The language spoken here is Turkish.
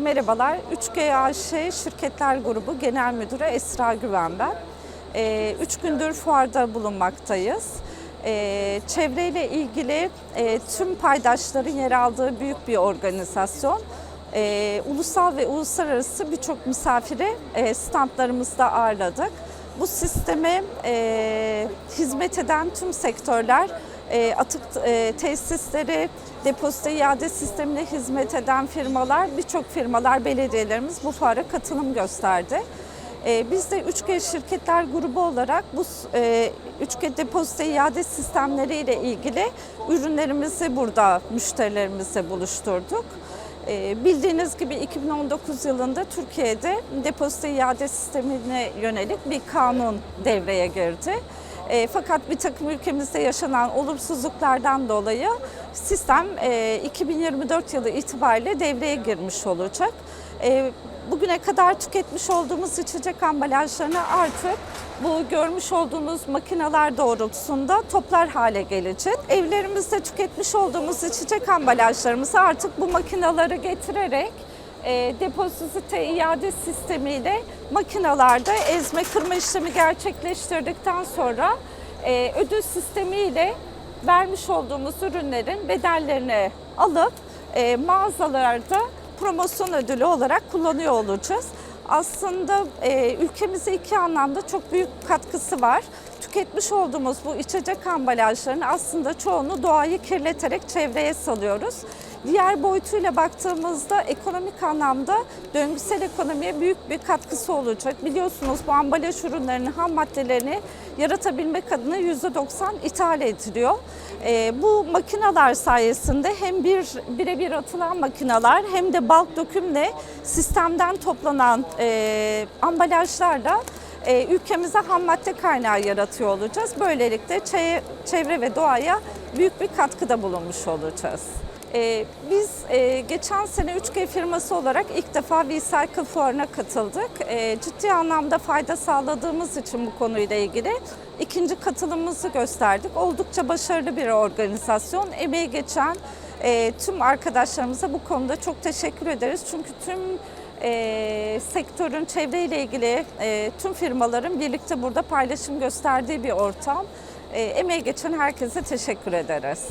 Merhabalar, 3G AŞ Şirketler Grubu Genel Müdürü Esra Güven ben. Ee, Üç gündür fuarda bulunmaktayız. Ee, Çevreyle ilgili e, tüm paydaşların yer aldığı büyük bir organizasyon. Ee, Ulusal ve uluslararası birçok misafiri e, standlarımızda ağırladık. Bu sisteme e, hizmet eden tüm sektörler e, atık e, tesisleri, depozito iade sistemine hizmet eden firmalar, birçok firmalar, belediyelerimiz bu fuara katılım gösterdi. E, biz de 3G şirketler grubu olarak bu e, 3G depozito iade sistemleri ile ilgili ürünlerimizi burada müşterilerimizle buluşturduk. Bildiğiniz gibi 2019 yılında Türkiye'de depozito iade sistemine yönelik bir kanun devreye girdi. E, fakat bir takım ülkemizde yaşanan olumsuzluklardan dolayı sistem e, 2024 yılı itibariyle devreye girmiş olacak. E, bugüne kadar tüketmiş olduğumuz içecek ambalajlarını artık bu görmüş olduğunuz makineler doğrultusunda toplar hale gelecek. Evlerimizde tüketmiş olduğumuz içecek ambalajlarımızı artık bu makinaları getirerek e, depozito iade sistemiyle makinalarda ezme kırma işlemi gerçekleştirdikten sonra e, ödül sistemiyle vermiş olduğumuz ürünlerin bedellerini alıp e, mağazalarda promosyon ödülü olarak kullanıyor olacağız. Aslında e, ülkemize iki anlamda çok büyük katkısı var. Tüketmiş olduğumuz bu içecek ambalajlarının aslında çoğunu doğayı kirleterek çevreye salıyoruz. Diğer boyutuyla baktığımızda ekonomik anlamda döngüsel ekonomiye büyük bir katkısı olacak. Biliyorsunuz bu ambalaj ürünlerinin ham maddelerini yaratabilmek adına %90 ithal ediliyor. E, bu makineler sayesinde hem bir birebir atılan makineler hem de bulk dökümle sistemden toplanan e, ambalajlarla e, ülkemize ham madde kaynağı yaratıyor olacağız. Böylelikle çe- çevre ve doğaya büyük bir katkıda bulunmuş olacağız. Ee, biz e, geçen sene 3G firması olarak ilk defa V-Cycle Fuarı'na katıldık. Ee, ciddi anlamda fayda sağladığımız için bu konuyla ilgili ikinci katılımımızı gösterdik. Oldukça başarılı bir organizasyon. Emeği geçen e, tüm arkadaşlarımıza bu konuda çok teşekkür ederiz. Çünkü tüm e, sektörün çevreyle ilgili e, tüm firmaların birlikte burada paylaşım gösterdiği bir ortam. E, emeği geçen herkese teşekkür ederiz.